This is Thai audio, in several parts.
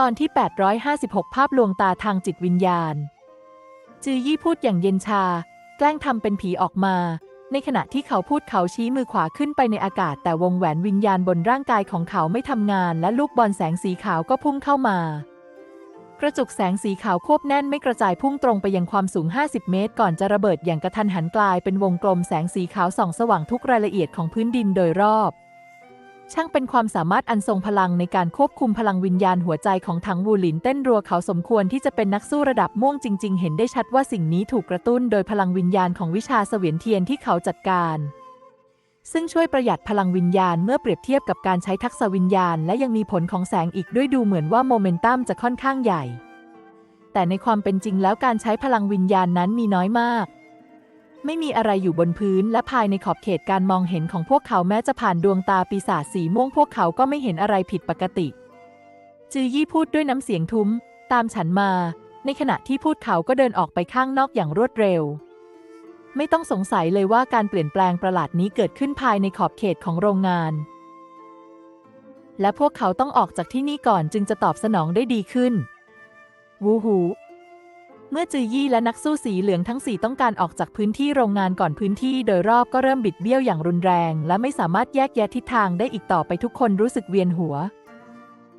ตอนที่ 856 ภาพลวงตาทางจิตวิญญาณ จือยี่พูดอย่างเย็นชา แกล้งทำเป็นผีออกมา ในขณะที่เขาพูดเขาชี้มือขวาขึ้นไปในอากาศ แต่วงแหวนวิญญาณบนร่างกายของเขาไม่ทำงาน และลูกบอลแสงสีขาวก็พุ่งเข้ามากระจุกแสงสีขาวควบแน่นไม่กระจายพุ่งตรงไปยังความสูง 50 เมตร ก่อนจะระเบิดอย่างกระทันหันกลายเป็นวงกลมแสงสีขาวส่องสว่างทุกรายละเอียดของพื้นดินโดยรอบ ช่างเป็นความสามารถอันทรงพลังในการควบคุมพลังวิญญาณหัวใจของถังวูหลินเต้นรัวเขาสมควรที่จะเป็นนักสู้ระดับม่วงจริง ๆ เห็นได้ชัดว่าสิ่งนี้ถูกกระตุ้นโดยพลังวิญญาณของวิชาเสวียนเทียนที่เขาจัดการ ซึ่งช่วยประหยัดพลังวิญญาณเมื่อเปรียบเทียบกับการใช้ทักษะวิญญาณ และยังมีผลของแสงอีกด้วยดูเหมือนว่าโมเมนตัมจะค่อนข้างใหญ่ แต่ในความเป็นจริงแล้วการใช้พลังวิญญาณนั้นมีน้อยมาก ไม่มีอะไรอยู่บนพื้นและภายในขอบเขตการมองเห็นของพวกเขาแม้จะผ่านดวงตาปีศาจสีม่วงพวกเขาก็ไม่เห็นอะไรผิดปกติ จือยี่พูดด้วยน้ำเสียงทุ้ม ตามฉันมา ในขณะที่พูดเขาก็เดินออกไปข้างนอกอย่างรวดเร็ว ไม่ต้องสงสัยเลยว่าการเปลี่ยนแปลงประหลาดนี้เกิดขึ้นภายในขอบเขตของโรงงาน และพวกเขาต้องออกจากที่นี่ก่อนจึงจะตอบสนองได้ดีขึ้น วูฮู เมื่อจือยี่และนักสู้สีเหลืองทั้งสี่ต้องการออกจากพื้นที่โรงงานก่อนพื้นที่โดยรอบก็เริ่มบิดเบี้ยวอย่างรุนแรง และไม่สามารถแยกแยะทิศทางได้อีกต่อไปทุกคนรู้สึกเวียนหัว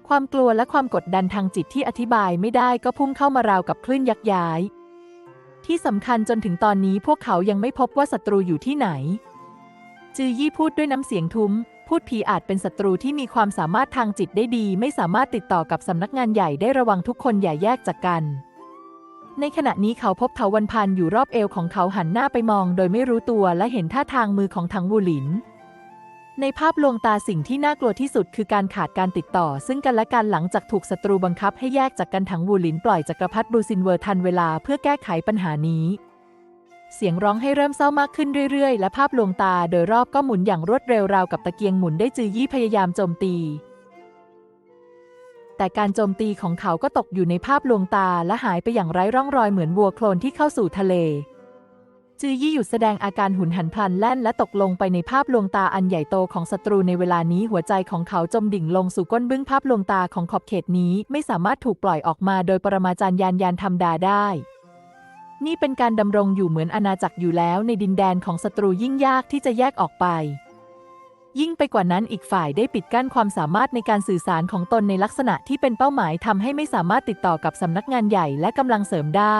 ความกลัวและความกดดันทางจิตที่อธิบายไม่ได้ก็พุ่งเข้ามาราวกับคลื่นยักย้าย ที่สำคัญจนถึงตอนนี้พวกเขายังไม่พบว่าศัตรูอยู่ที่ไหน จือยี่พูดด้วยน้ำเสียงทุ้มพูดผีอาจเป็นศัตรูที่มีความสามารถทางจิตได้ดี ไม่สามารถติดต่อกับสำนักงานใหญ่ได้ระวังทุกคนอย่าแยกจากกัน ในขณะนี้เขาพบเถาวันพันอยู่รอบเอวของเขาหันหน้าไปมองโดยไม่รู้ตัวและเห็นท่าทางมือของทังวูหลิน ในภาพลวงตาสิ่งที่น่ากลัวที่สุดคือการขาดการติดต่อ ซึ่งกันและกันหลังจากถูกศัตรูบังคับให้แยกจากกันถังวูหลินปล่อยจักรพรรดิบรูซินเวอร์ทันเวลาเพื่อแก้ไขปัญหานี้เสียงร้องให้เริ่มเศร้ามากขึ้นเรื่อยๆ และภาพลวงตาโดยรอบก็หมุนอย่างรวดเร็วราวกับตะเกียงหมุนได้จือยี่พยายามโจมตี แต่การโจมตีของเขาก็ตกอยู่ในภาพลวงตาและหายไปอย่างไร้ร่องรอยเหมือนวัวโคลนที่เข้าสู่ทะเล จือยี่หยุดแสดงอาการหุนหันพลันแล่นและตกลงไปในภาพลวงตาอันใหญ่โตของศัตรูในเวลานี้หัวใจของเขาจมดิ่งลงสู่ก้นบึ้งภาพลวงตาของขอบเขตนี้ไม่สามารถถูกปล่อยออกมาโดยปรมาจารย์ยานยานธรรมดาได้นี่เป็นการดำรงอยู่เหมือนอาณาจักรอยู่แล้วในดินแดนของศัตรูยิ่งยากที่จะแยกออกไป ยิ่งไปกว่านั้นอีกฝ่ายได้ปิดกั้นความสามารถในการสื่อสารของตนในลักษณะที่เป็นเป้าหมายทำให้ไม่สามารถติดต่อกับสำนักงานใหญ่และกำลังเสริมได้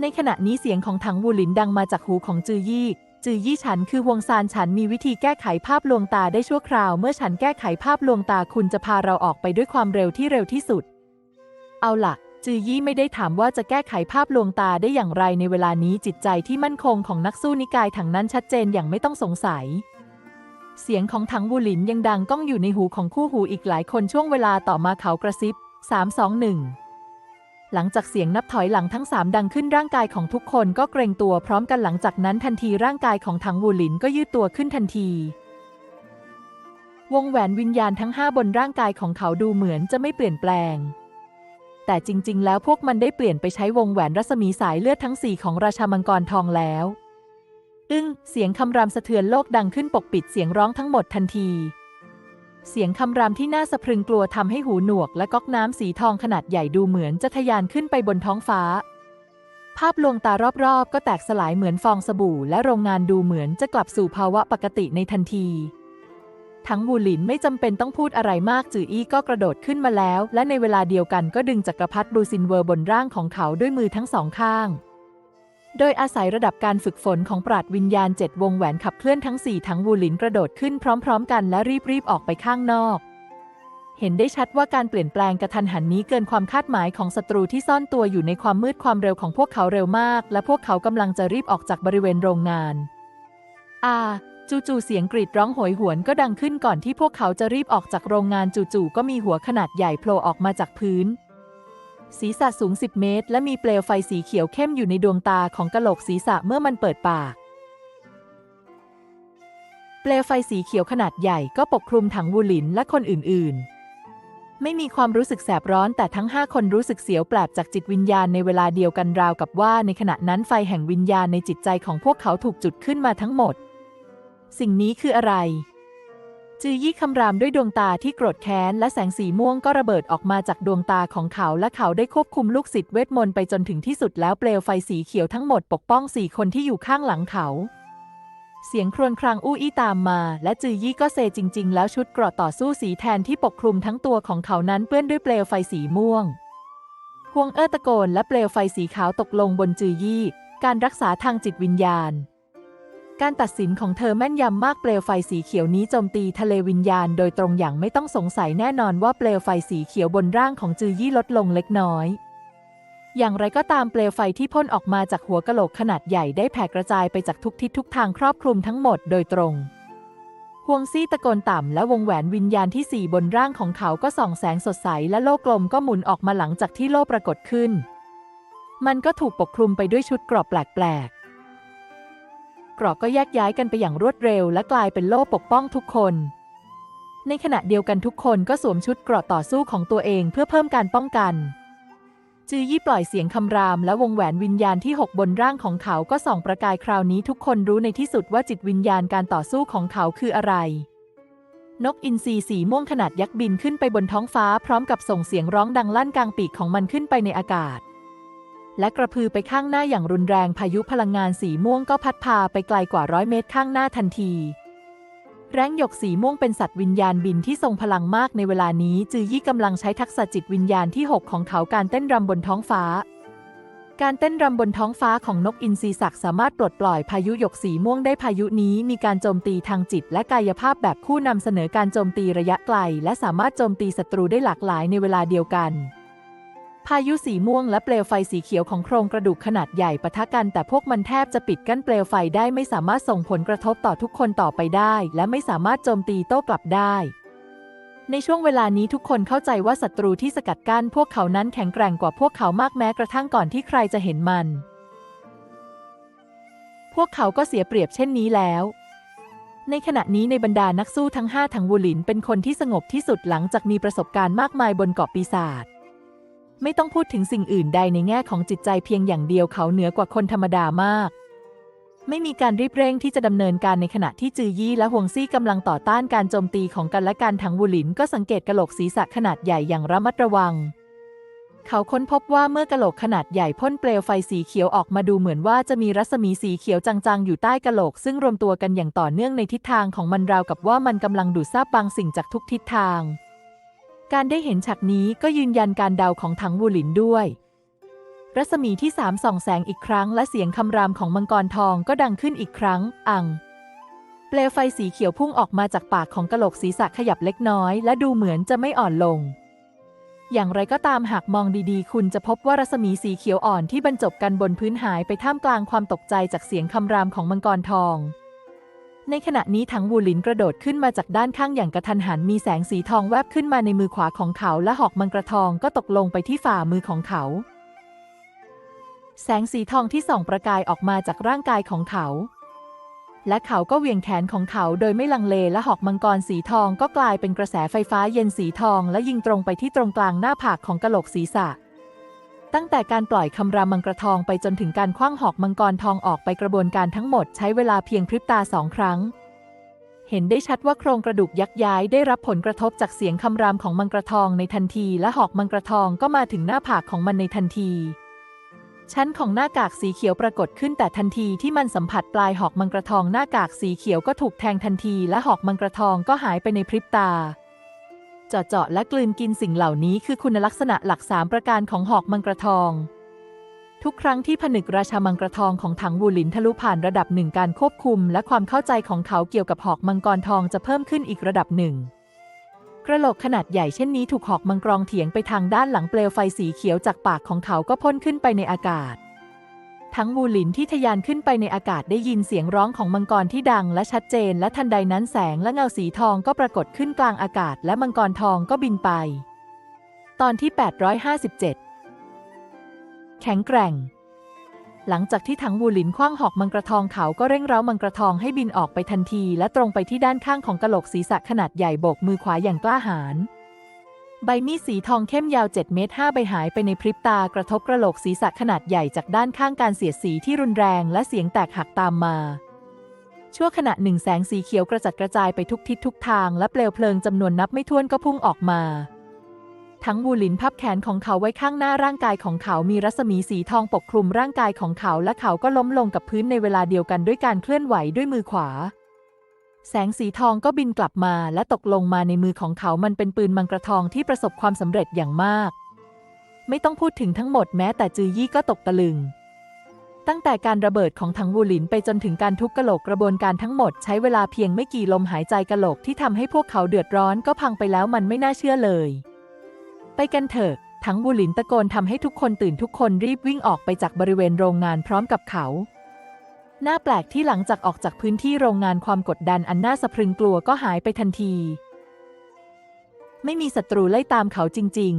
ในขณะนี้เสียงของถังวูหลินดังมาจากหูของจือยี่ จือยี่ฉันคือวงซานฉันมีวิธีแก้ไขภาพลวงตาได้ชั่วคราว เมื่อฉันแก้ไขภาพลวงตาคุณจะพาเราออกไปด้วยความเร็วที่เร็วที่สุด เอาล่ะจือยี่ไม่ได้ถามว่าจะแก้ไขภาพลวงตาได้อย่างไรในเวลานี้จิตใจที่มั่นคงของนักสู้นิกายถังนั้นชัดเจนอย่างไม่ต้องสงสัย เสียงของถังวูหลินยังดังก้องอยู่ในหูของคู่หูอีกหลายคนช่วงเวลาต่อมาเขากระซิบ 3 2 1 หลังจากเสียงนับถอยหลังทั้งสามดังขึ้นร่างกายของทุกคนก็เกรงตัวพร้อมกันหลังจากนั้นทันทีร่างกายของถังวูหลินก็ยืดตัวขึ้นทันที วงแหวนวิญญาณทั้งห้าบนร่างกายของเขาดูเหมือนจะไม่เปลี่ยนแปลง แต่จริง ๆ แล้วพวกมันได้เปลี่ยนไปใช้วงแหวนรัศมีสายเลือดทั้งสี่ของราชามังกรทองแล้ว อึ้ง เสียงคำรามสะเทือนโลกดังขึ้นปกปิดเสียงร้องทั้งหมดทันที เสียงคำรามที่น่าสะพรึงกลัวทำให้หูหนวกและก๊อกน้ำสีทองขนาดใหญ่ดูเหมือนจะทะยานขึ้นไปบนท้องฟ้า ภาพลวงตารอบๆ ก็แตกสลายเหมือนฟองสบู่ และโรงงานดูเหมือนจะกลับสู่ภาวะปกติในทันทีทั้งวูหลินไม่จำเป็นต้องพูดอะไรมากจืออี้ก็กระโดดขึ้นมาแล้ว และในเวลาเดียวกันก็ดึงจักรพรรดิบรูซินเวอร์บนร่างของเขาด้วยมือทั้งสองข้าง โดยอาศัยระดับการฝึกฝนของปราดวิญญาณเจ็ดวงแหวนขับเคลื่อนทั้งสี่ทั้งวูหลินกระโดดขึ้นพร้อมๆ กันและรีบๆ ออกไปข้างนอก เห็นได้ชัดว่าการเปลี่ยนแปลงกระทันหันนี้เกินความคาดหมายของศัตรูที่ซ่อนตัวอยู่ในความมืดความเร็วของพวกเขาเร็วมาก และพวกเขากำลังจะรีบออกจากบริเวณโรงงาน อาจู่ๆเสียงกรีดร้องโหยหวนก็ดังขึ้นก่อนที่พวกเขาจะรีบออกจากโรงงานจู่ๆก็มีหัวขนาดใหญ่โผล่ออกมาจากพื้น ศีรษะสูง 10 เมตร และมีเปลวไฟสีเขียวเข้มอยู่ในดวงตาของกะโหลกศีรษะเมื่อมันเปิดปาก เปลวไฟสีเขียวขนาดใหญ่ก็ปกคลุมถังวูหลินและคนอื่น ๆ ไม่มีความรู้สึกแสบร้อนแต่ทั้งห้าคนรู้สึกเสียวแปลบจากจิตวิญญาณในเวลาเดียวกันราวกับว่าในขณะนั้นไฟแห่งวิญญาณในจิตใจของพวกเขาถูกจุดขึ้นมาทั้งหมด สิ่งนี้คืออะไร จือยี่คำรามด้วยดวงตาที่โกรธแค้นและแสงสีม่วงก็ระเบิดออกมาจากดวงตาของเขา และเขาได้ควบคุมลูกศิษย์เวทมนต์ไปจนถึงที่สุดแล้วเปลวไฟสีเขียวทั้งหมดปกป้องสี่คนที่อยู่ข้างหลังเขา เสียงครวญครางอู้อี้ตามมา และจือยี่ก็เซจริง ๆ แล้วชุดเกราะต่อสู้สีแทนที่ปกคลุมทั้งตัวของเขานั้นเปื้อนด้วยเปลวไฟสีม่วงฮวงเอ้อตะโกนและเปลวไฟสีขาวตกลงบนจือยี่ การรักษาทางจิตวิญญาณ การตัดสินของเธอแม่นยำมากเปลวไฟสีเขียวนี้โจมตีทะเลวิญญาณโดยตรงอย่างไม่ต้องสงสัยแน่นอนว่าเปลวไฟสีเขียวบนร่างของจือยี่ลดลงเล็กน้อย อย่างไรก็ตามเปลวไฟที่พ่นออกมาจากหัวกะโหลกขนาดใหญ่ได้แผ่กระจายไปจากทุกทิศทุกทางครอบคลุมทั้งหมดโดยตรงวงซี่ตะโกนต่ำและวงแหวนวิญญาณที่สี่บนร่างของเขาก็ส่องแสงสดใสและโลกกลมก็หมุนออกมาหลังจากที่โลกปรากฏขึ้น มันก็ถูกปกคลุมไปด้วยชุดกรอบแปลก กรอบก็แยกย้ายกันไปอย่างรวดเร็ว และกลายเป็นโล่ปกป้องทุกคน ในขณะเดียวกันทุกคนก็สวมชุดเกราะต่อสู้ของตัวเองเพื่อเพิ่มการป้องกัน จือยี่ปล่อยเสียงคำรามและวงแหวนวิญญาณที่หกบนร่างของเขาก็ส่องประกายคราวนี้ทุกคนรู้ในที่สุดว่าจิตวิญญาณการต่อสู้ของเขาคืออะไรนกอินทรีสีม่วงขนาดยักษ์บินขึ้นไปบนท้องฟ้าพร้อมกับส่งเสียงร้องดังลั่นกลางปีกของมันขึ้นไปในอากาศ และกระพือไปข้างหน้าอย่างรุนแรงพายุพลังงานสีม่วงก็พัดพาไปไกลกว่าร้อยเมตรข้างหน้าทันที แร้งหยกสีม่วงเป็นสัตว์วิญญาณบินที่ทรงพลังมากในเวลานี้ จือยี่กำลังใช้ทักษะจิตวิญญาณที่ 6 ของเขาการเต้นรำบนท้องฟ้า การเต้นรำบนท้องฟ้าของนกอินทรีศักดิ์สามารถปลดปล่อยพายุหยกสีม่วงได้พายุนี้ มีการโจมตีทางจิต และกายภาพแบบคู่นำเสนอการโจมตีระยะไกล และสามารถโจมตีศัตรูได้หลากหลายในเวลาเดียวกันายุสีม่วงและเปลวไฟสีเขียวของโครงกระดูกขนาดใหญ่ปะทะกัน แต่พวกมันแทบจะปิดกั้นเปลวไฟได้ไม่สามารถส่งผลกระทบต่อทุกคนต่อไปได้ และไม่สามารถโจมตีโต้กลับได้ ในช่วงเวลานี้ทุกคนเข้าใจว่าศัตรูที่สกัดกั้นพวกเขานั้นแข็งแกร่งกว่าพวกเขามากแม้กระทั่งก่อนที่ใครจะเห็นมัน พวกเขาก็เสียเปรียบเช่นนี้แล้วในขณะนี้ในบรรดานักสู้ทั้งห้าถังวูหลินเป็นคนที่สงบที่สุดหลังจากมีประสบการณ์มากมายบนเกาะปีศาจ ไม่ต้องพูดถึงสิ่งอื่นใดในแง่ของจิตใจเพียงอย่างเดียวเขาเหนือกว่าคนธรรมดามาก ไม่มีการรีบเร่งที่จะดำเนินการในขณะที่จือยี่และฮวงซี่กำลังต่อต้านการโจมตีของกันและกันถังวูหลินก็สังเกตกะโหลกศีรษะขนาดใหญ่อย่างระมัดระวัง เขาค้นพบว่าเมื่อกะโหลกขนาดใหญ่พ่นเปลวไฟสีเขียวออกมาดูเหมือนว่าจะมีรัศมีสีเขียวจางๆ อยู่ใต้กะโหลก ซึ่งรวมตัวกันอย่างต่อเนื่องในทิศทางของมันราวกับว่ามันกำลังดูดซาบบางสิ่งจากทุกทิศทาง การได้เห็นฉากนี้ก็ยืนยันการเดาของถังวูหลินด้วย รัศมีที่สามส่องแสงอีกครั้งและเสียงคำรามของมังกรทองก็ดังขึ้นอีกครั้ง อัง เปลวไฟสีเขียวพุ่งออกมาจากปากของกะโหลกศีรษะขยับเล็กน้อย และดูเหมือนจะไม่อ่อนลง อย่างไรก็ตามหากมองดีๆ คุณจะพบว่ารัศมีสีเขียวอ่อนที่บรรจบกันบนพื้นหายไปท่ามกลางความตกใจจากเสียงคำรามของมังกรทอง ในขณะนี้ถังวูหลินกระโดดขึ้นมาจากด้านข้างอย่างกระทันหันมีแสงสีทองแวบขึ้นมาในมือขวาของเขาและหอกมังกรทองก็ตกลงไปที่ฝ่ามือของเขา แสงสีทองที่ส่องประกายออกมาจากร่างกายของเขา และเขาก็เหวี่ยงแขนของเขาโดยไม่ลังเลและหอกมังกรสีทองก็กลายเป็นกระแสไฟฟ้าเย็นสีทองและยิงตรงไปที่ตรงกลางหน้าผากของกะโหลกศีรษะ ตั้งแต่การปล่อยคำรามมังกรทองไปจนถึงการคว้างหอกมังกรทองออกไปกระบวนการทั้งหมดใช้เวลาเพียงพริบตาสองครั้ง เห็นได้ชัดว่าโครงกระดูกยักย้ายได้รับผลกระทบจากเสียงคำรามของมังกรทองในทันทีและหอกมังกรทองก็มาถึงหน้าผากของมันในทันที ชั้นของหน้ากากสีเขียวปรากฏขึ้นแต่ทันทีที่มันสัมผัสปลายหอกมังกรทองหน้ากากสีเขียวก็ถูกแทงทันทีและหอกมังกรทองก็หายไปในพริบตา เจาะๆและกลืนกินสิ่งเหล่านี้คือคุณลักษณะหลักสามประการของหอกมังกรทอง ทุกครั้งที่ผนึกราชามังกรทองของถังวูหลินทะลุผ่านระดับหนึ่งการควบคุม และความเข้าใจของเขาเกี่ยวกับหอกมังกรทองจะเพิ่มขึ้นอีกระดับหนึ่งกระโหลกขนาดใหญ่เช่นนี้ถูกหอกมังกรเถียงไปทางด้านหลังเปลวไฟสีเขียวจากปากของเขาก็พ่นขึ้นไปในอากาศ ทั้งวูหลินที่ทะยานขึ้นไปในอากาศได้ยินเสียงร้องของมังกรที่ดังและชัดเจน และทันใดนั้นแสงและเงาสีทองก็ปรากฏขึ้นกลางอากาศ และมังกรทองก็บินไป ตอนที่ 857 แข็งแกร่ง หลังจากที่ถังวูหลินคว้างหอกมังกรทองเขาก็เร่งเร้ามังกรทองให้บินออกไปทันที และตรงไปที่ด้านข้างของกะโหลกศีรษะขนาดใหญ่โบกมือขวาอย่างกล้าหาญ ใบมีดสีทองเข้มยาว 7 เมตร 5 ใบหายไปในพริบตากระทบกระโหลกศีรษะขนาดใหญ่จากด้านข้างการเสียดสีที่รุนแรงและเสียงแตกหักตามมา ชั่วขณะหนึ่งแสงสีเขียวกระจัดกระจายไปทุกทิศทุกทางและเปลวเพลิงจำนวนนับไม่ถ้วนก็พุ่งออกมา ทั้งวูหลินพับแขนของเขาไว้ข้างหน้าร่างกายของเขามีรัศมีสีทองปกคลุมร่างกายของเขาและเขาก็ล้มลงกับพื้นในเวลาเดียวกันด้วยการเคลื่อนไหวด้วยมือขวา แสงสีทองก็บินกลับมาและตกลงมาในมือของเขามันเป็นปืนมังกรทองที่ประสบความสำเร็จอย่างมาก ไม่ต้องพูดถึงทั้งหมดแม้แต่จือยี่ก็ตกตะลึง ตั้งแต่การระเบิดของถังวูหลินไปจนถึงการทุบกะโหลกกระบวนการทั้งหมดใช้เวลาเพียงไม่กี่ลมหายใจกะโหลกที่ทำให้พวกเขาเดือดร้อนก็พังไปแล้วมันไม่น่าเชื่อเลย ไปกันเถอะถังวูหลินตะโกนทำให้ทุกคนตื่นทุกคนรีบวิ่งออกไปจากบริเวณโรงงานพร้อมกับเขา น่าแปลกที่หลังจากออกจากพื้นที่โรงงานความกดดันอันน่าสะพรึงกลัวก็หายไปทันที ไม่มีศัตรูไล่ตามเขาจริง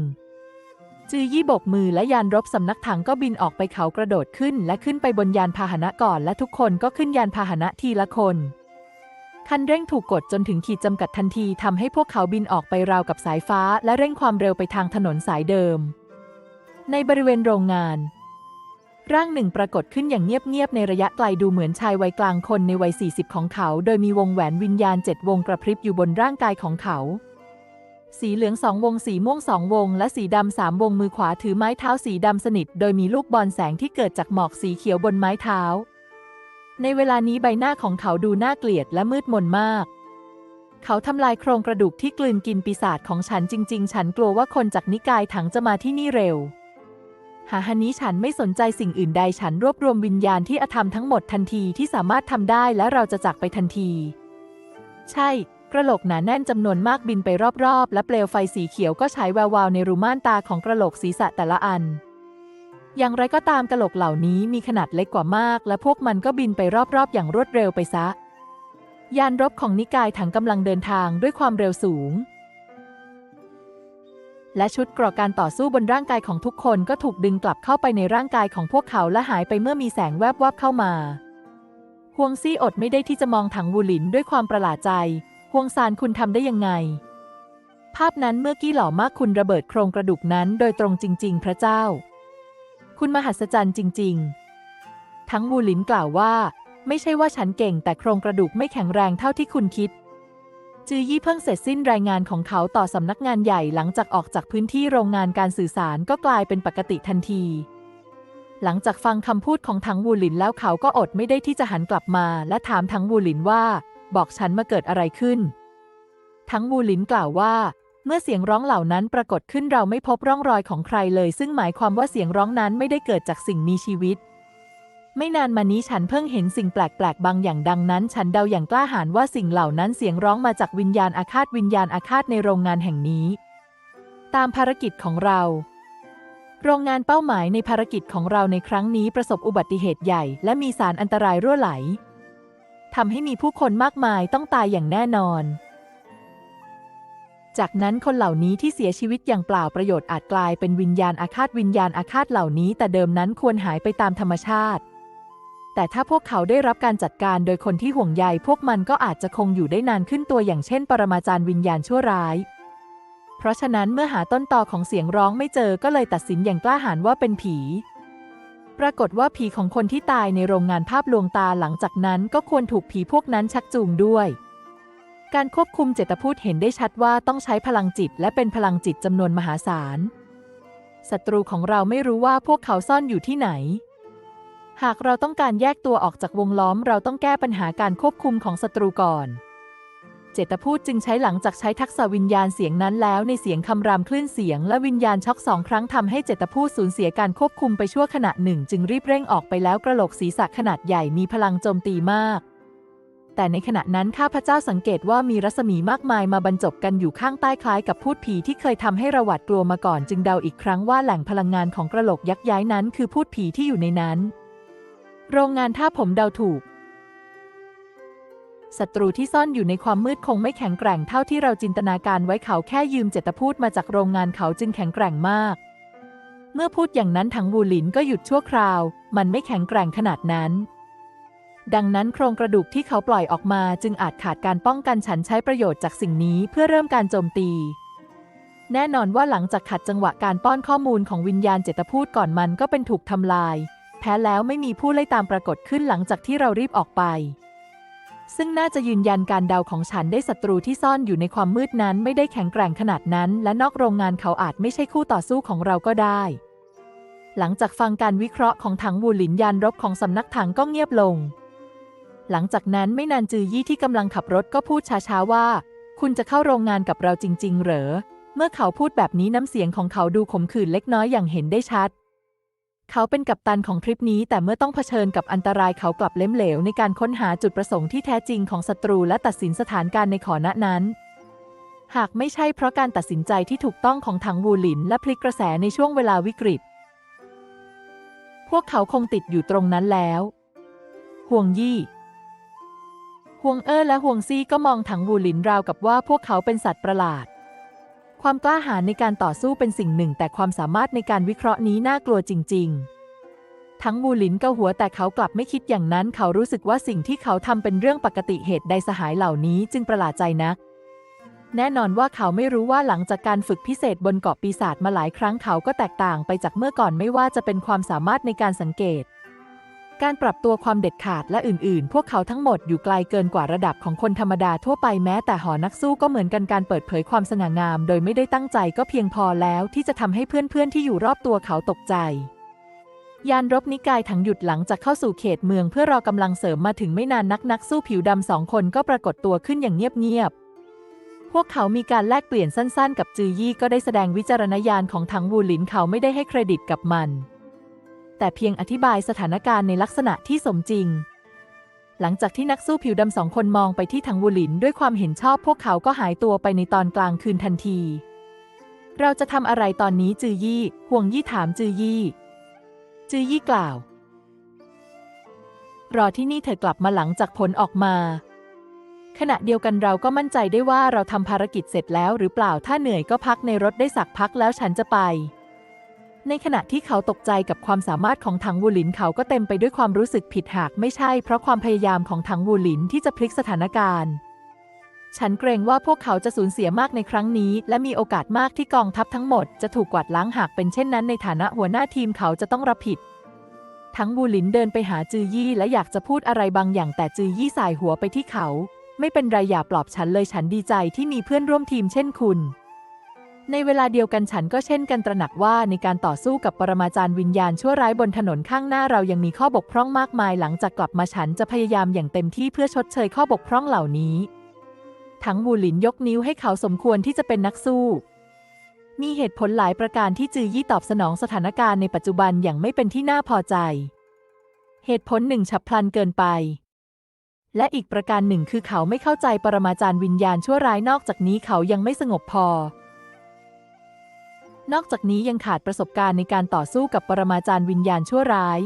ๆ จือยี่บกมือและยานรบสำนักถังก็บินออกไปเขากระโดดขึ้น และขึ้นไปบนยานพาหนะก่อน และทุกคนก็ขึ้นยานพาหนะทีละคนคันเร่งถูกกดจนถึงขีดจำกัดทันทีทำให้พวกเขาบินออกไปราวกับสายฟ้า และเร่งความเร็วไปทางถนนสายเดิม ในบริเวณโรงงาน ร่างหนึ่งปรากฏขึ้นอย่างเงียบๆในระยะไกลดูเหมือนชายวัยกลางคนในวัย 40 ของเขา โดยมีวงแหวนวิญญาณเจ็ดวงกระพริบอยู่บนร่างกายของเขา สีเหลืองสองวง สีม่วงสองวง และสีดำสามวงมือขวาถือไม้เท้าสีดำสนิท โดยมีลูกบอลแสงที่เกิดจากหมอกสีเขียวบนไม้เท้า ในเวลานี้ใบหน้าของเขาดูน่าเกลียดและมืดมนมาก เขาทำลายโครงกระดูกที่กลืนกินปีศาจของฉันจริง ๆ ฉันกลัวว่าคนจากนิกายถังจะมาที่นี่เร็ว หาฮันนี้ฉันไม่สนใจสิ่งอื่นใดฉันรวบรวมวิญญาณที่อธรรมทั้งหมดทันทีที่สามารถทำได้และเราจะจากไปทันที ใช่ กระโหลกหนาแน่นจำนวนมากบินไปรอบๆ และเปลวไฟสีเขียวก็ฉายแวววาวในรูม่านตาของกระโหลกศีรษะแต่ละอัน อย่างไรก็ตามกระโหลกเหล่านี้มีขนาดเล็กกว่ามาก และพวกมันก็บินไปรอบๆ อย่างรวดเร็วไปซะ ยานรบของนิกายถังกำลังเดินทางด้วยความเร็วสูง และชุดเกราะการต่อสู้บนร่างกายของทุกคนก็ถูกดึงกลับเข้าไปในร่างกายของพวกเขาและหายไปเมื่อมีแสงแวบวับเข้ามาฮวงซี่อดไม่ได้ที่จะมองถังวูหลินด้วยความประหลาดใจฮวงซานคุณทำได้ยังไง ภาพนั้นเมื่อกี้หล่อมากคุณระเบิดโครงกระดูกนั้นโดยตรงจริง ๆ พระเจ้า คุณมหัศจรรย์จริง ๆ ทั้งวูหลินกล่าวว่า ไม่ใช่ว่าฉันเก่งแต่โครงกระดูกไม่แข็งแรงเท่าที่คุณคิด จือยี่เพิ่งเสร็จสิ้นรายงานของเขาต่อสำนักงานใหญ่หลังจากออกจากพื้นที่โรงงานการสื่อสารก็กลายเป็นปกติทันที หลังจากฟังคำพูดของทั้งวูหลินแล้วเขาก็อดไม่ได้ที่จะหันกลับมา และถามทั้งวูหลินว่า บอกฉันมาเกิดอะไรขึ้น ทั้งวูหลินกล่าวว่า เมื่อเสียงร้องเหล่านั้นปรากฏขึ้นเราไม่พบร่องรอยของใครเลย ซึ่งหมายความว่าเสียงร้องนั้นไม่ได้เกิดจากสิ่งมีชีวิต ไม่นานมานี้ฉันเพิ่งเห็นสิ่งแปลกๆ บางอย่างดังนั้น ฉันเดาอย่างกล้าหาญว่าสิ่งเหล่านั้นเสียงร้องมาจากวิญญาณอาฆาตวิญญาณอาฆาตในโรงงานแห่งนี้ ตามภารกิจของเรา โรงงานเป้าหมายในภารกิจของเราในครั้งนี้ประสบอุบัติเหตุใหญ่ และมีสารอันตรายรั่วไหลทำให้มีผู้คนมากมายต้องตายอย่างแน่นอน จากนั้นคนเหล่านี้ที่เสียชีวิตอย่างเปล่าประโยชน์อาจกลายเป็นวิญญาณอาฆาตวิญญาณอาฆาตเหล่านี้ แต่เดิมนั้นควรหายไปตามธรรมชาติ แต่ถ้าพวกเขาได้รับการจัดการโดยคนที่ห่วงใยพวกมันก็อาจจะคงอยู่ได้นานขึ้นตัวอย่างเช่น ปรมาจารย์วิญญาณชั่วร้าย เพราะฉะนั้นเมื่อหาต้นตอของเสียงร้องไม่เจอก็เลยตัดสินอย่างกล้าหาญว่าเป็นผี ปรากฏว่าผีของคนที่ตายในโรงงานภาพลวงตาหลังจากนั้นก็ควรถูกผีพวกนั้นชักจูงด้วย การควบคุมเจตพูดเห็นได้ชัดว่าต้องใช้พลังจิตและเป็นพลังจิตจำนวนมหาศาลศัตรูของเราไม่รู้ว่าพวกเขาซ่อนอยู่ที่ไหน หากเราต้องการแยกตัวออกจากวงล้อม เราต้องแก้ปัญหาการควบคุมของศัตรูก่อน เจตพูดจึงใช้หลังจากใช้ทักษะวิญญาณเสียงนั้นแล้วในเสียงคำรามคลื่นเสียงและวิญญาณช็อกสองครั้งทำให้เจตพูดสูญเสียการควบคุมไปชั่วขณะหนึ่ง จึงรีบเร่งออกไปแล้วกระโหลกศีรษะขนาดใหญ่มีพลังโจมตีมาก แต่ในขณะนั้นข้าพเจ้าสังเกตว่ามีรัศมีมากมายมาบรรจบกันอยู่ข้างใต้คล้ายกับพูดผีที่เคยทำให้ระหวาดกลัวมาก่อน จึงเดาอีกครั้งว่าแหล่งพลังงานของกระโหลกยักษ์ย้ายนั้น คือพูดผีที่อยู่ในนั้น โรงงานถ้าผมเดาถูก ศัตรูที่ซ่อนอยู่ในความมืดคงไม่แข็งแกร่งเท่าที่เราจินตนาการไว้เขาแค่ยืมเจตพูดมาจากโรงงานเขาจึงแข็งแกร่งมาก เมื่อพูดอย่างนั้นถังวูหลินก็หยุดชั่วคราว มันไม่แข็งแกร่งขนาดนั้นดังนั้นโครงกระดูกที่เขาปล่อยออกมาจึงอาจขาดการป้องกันฉันใช้ประโยชน์จากสิ่งนี้เพื่อเริ่มการโจมตี แน่นอนว่าหลังจากขัดจังหวะการป้อนข้อมูลของวิญญาณเจตพูดก่อนมันก็เป็นถูกทำลาย แพ้แล้วไม่มีผู้ไล่ตามปรากฏขึ้นหลังจากที่เรารีบออกไป ซึ่งน่าจะยืนยันการเดาของฉันได้ศัตรูที่ซ่อนอยู่ในความมืดนั้นไม่ได้แข็งแกร่งขนาดนั้น และนอกโรงงานเขาอาจไม่ใช่คู่ต่อสู้ของเราก็ได้ หลังจากฟังการวิเคราะห์ของถังวูหลินยานรบของสำนักถังก็เงียบลง หลังจากนั้นไม่นานจือยี่ที่กำลังขับรถก็พูดช้าๆว่า คุณจะเข้าโรงงานกับเราจริง ๆ เหรอเมื่อเขาพูดแบบนี้น้ำเสียงของเขาดูขมขื่นเล็กน้อยอย่างเห็นได้ชัด เขาเป็นกัปตันของทริปนี้ แต่เมื่อต้องเผชิญกับอันตรายเขากลับเล้มเหลวในการค้นหาจุดประสงค์ที่แท้จริงของศัตรูและตัดสินสถานการณ์ในขอณะนั้น หากไม่ใช่เพราะการตัดสินใจที่ถูกต้องของถังวูหลิน และพลิกกระแสในช่วงเวลาวิกฤต พวกเขาคงติดอยู่ตรงนั้นแล้ว ห่วงยี่ห่วงเอ้อและห่วงซี่ก็มองถังวูหลินราวกับว่าพวกเขาเป็นสัตว์ประหลาด ความกล้าหาญในการต่อสู้เป็นสิ่งหนึ่ง แต่ความสามารถในการวิเคราะห์นี้น่ากลัวจริง ๆ ทั้งวูลินก็หัวแต่เขากลับไม่คิดอย่างนั้น เขารู้สึกว่าสิ่งที่เขาทำเป็นเรื่องปกติเหตุใดสหายเหล่านี้จึงประหลาดใจนัก แน่นอนว่าเขาไม่รู้ว่าหลังจากการฝึกพิเศษบนเกาะปีศาจมาหลายครั้งเขาก็แตกต่างไปจากเมื่อก่อนไม่ว่าจะเป็นความสามารถในการสังเกต การปรับตัวความเด็ดขาดและอื่น ๆ พวกเขาทั้งหมดอยู่ไกลเกินกว่าระดับของคนธรรมดาทั่วไปแม้แต่หอนักสู้ก็เหมือนกันการเปิดเผยความสง่างาม โดยไม่ได้ตั้งใจก็เพียงพอแล้วที่จะทำให้เพื่อน ๆ ที่อยู่รอบตัวเขาตกใจ ยานรบนิกายถังหยุดหลังจากเข้าสู่เขตเมืองเพื่อรอกำลังเสริมมาถึงไม่นานนักนักสู้ผิวดำสองคนก็ปรากฏตัวขึ้นอย่างเงียบ ๆพวกเขามีการแลกเปลี่ยนสั้นๆ กับจือยี่ก็ได้แสดงวิจารณญาณของถังวูหลินเขาไม่ได้ให้เครดิตกับมัน แต่เพียงอธิบายสถานการณ์ในลักษณะที่สมจริง หลังจากที่นักสู้ผิวดำสองคนมองไปที่ถังวูหลินด้วยความเห็นชอบพวกเขาก็หายตัวไปในตอนกลางคืนทันที เราจะทำอะไรตอนนี้จือยี่ ห่วงยี่ถามจือยี่ จือยี่กล่าว รอที่นี่เธอกลับมาหลังจากผลออกมาขณะเดียวกันเราก็มั่นใจได้ว่าเราทำภารกิจเสร็จแล้วหรือเปล่าถ้าเหนื่อยก็พักในรถได้สักพักแล้วฉันจะไป ในขณะที่เขาตกใจกับความสามารถของถังวูหลินเขาก็เต็มไปด้วยความรู้สึกผิดหากไม่ใช่ เพราะความพยายามของถังวูหลินที่จะพลิกสถานการณ์ ฉันเกรงว่าพวกเขาจะสูญเสียมากในครั้งนี้ และมีโอกาสมากที่กองทัพทั้งหมดจะถูกกวาดล้างหากเป็นเช่นนั้นในฐานะหัวหน้าทีมเขาจะต้องรับผิด ทั้งบูหลินเดินไปหาจือยี่และอยากจะพูดอะไรบางอย่างแต่จือยี่สายหัวไปที่เขา ไม่เป็นไรอย่าปลอบฉันเลยฉันดีใจที่มีเพื่อนร่วมทีมเช่นคุณ ในเวลาเดียวกันฉันก็เช่นกันตระหนักว่าในการต่อสู้กับปรมาจารย์วิญญาณชั่วร้ายบนถนนข้างหน้าเรายังมีข้อบกพร่องมากมายหลังจากกลับมาฉันจะพยายามอย่างเต็มที่เพื่อชดเชยข้อบกพร่องเหล่านี้ ทั้งบูหลินยกนิ้วให้เขาสมควรที่จะเป็นนักสู้ มีเหตุผลหลายประการที่จือยี่ตอบสนองสถานการณ์ในปัจจุบันอย่างไม่เป็นที่น่าพอใจ เหตุผลหนึ่งฉับพลันเกินไปและอีกประการหนึ่งคือเขาไม่เข้าใจปรมาจารย์วิญญาณชั่วร้ายนอกจากนี้เขายังไม่สงบพอ นอกจากนี้ยังขาดประสบการณ์ในการต่อสู้กับปรมาจารย์วิญญาณชั่วร้าย